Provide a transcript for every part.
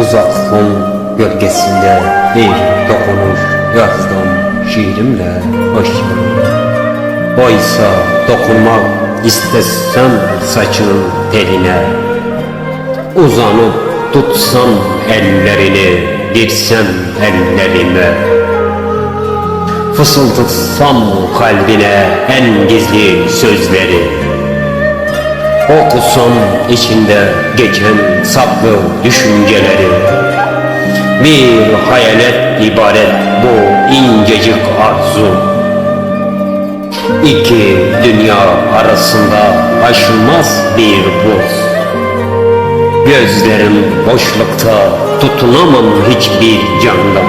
Uzaklığın gölgesinde bir dokunuş yazdım şiirimle başımı. Oysa dokunmak istesem saçının teline Uzanıp tutsam ellerini, dirsem ellerime Fısıltıtsam kalbine en gizli sözleri Okusam içinde geçen saklı düşünceleri. Bir hayalet ibaret bu incecik arzu. İki dünya arasında aşılmaz bir buz. Gözlerim boşlukta tutunamam hiçbir candan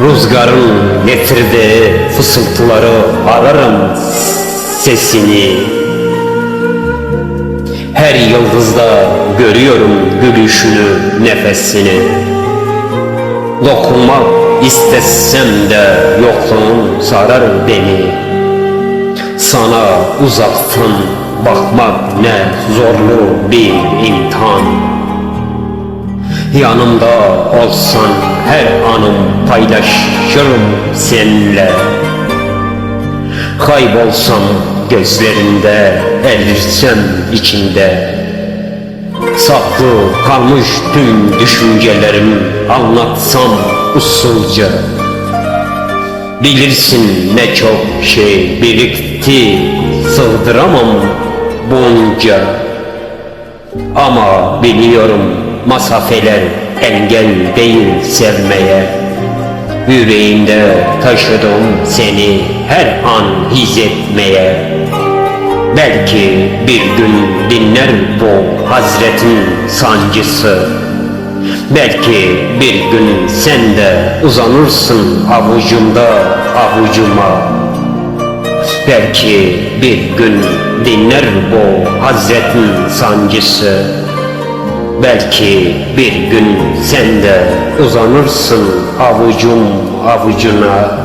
Rüzgarın getirdiği fısıltıları ararım sesini Her yıldızda görüyorum gülüşünü, nefesini. Dokunmak istesem de yokluğun sarar beni. Sana uzaktan bakmak ne zorlu bir imtihan. Yanımda olsan her anım paylaşırım seninle. Kaybolsam gözlerinde, erirsem içinde. Saklı kalmış tüm düşüncelerimi anlatsam usulca. Bilirsin ne çok şey birikti sığdıramam bunca. Ama biliyorum masafeler engel değil sevmeye Yüreğimde taşıdım seni her an hissetmeye Belki bir gün dinler bu hasretin sancısı. Belki bir gün sen de uzanırsın avucumda avucuma. Belki bir gün dinler bu hasretin sancısı Belki bir gün sen de uzanırsın avucum avucuna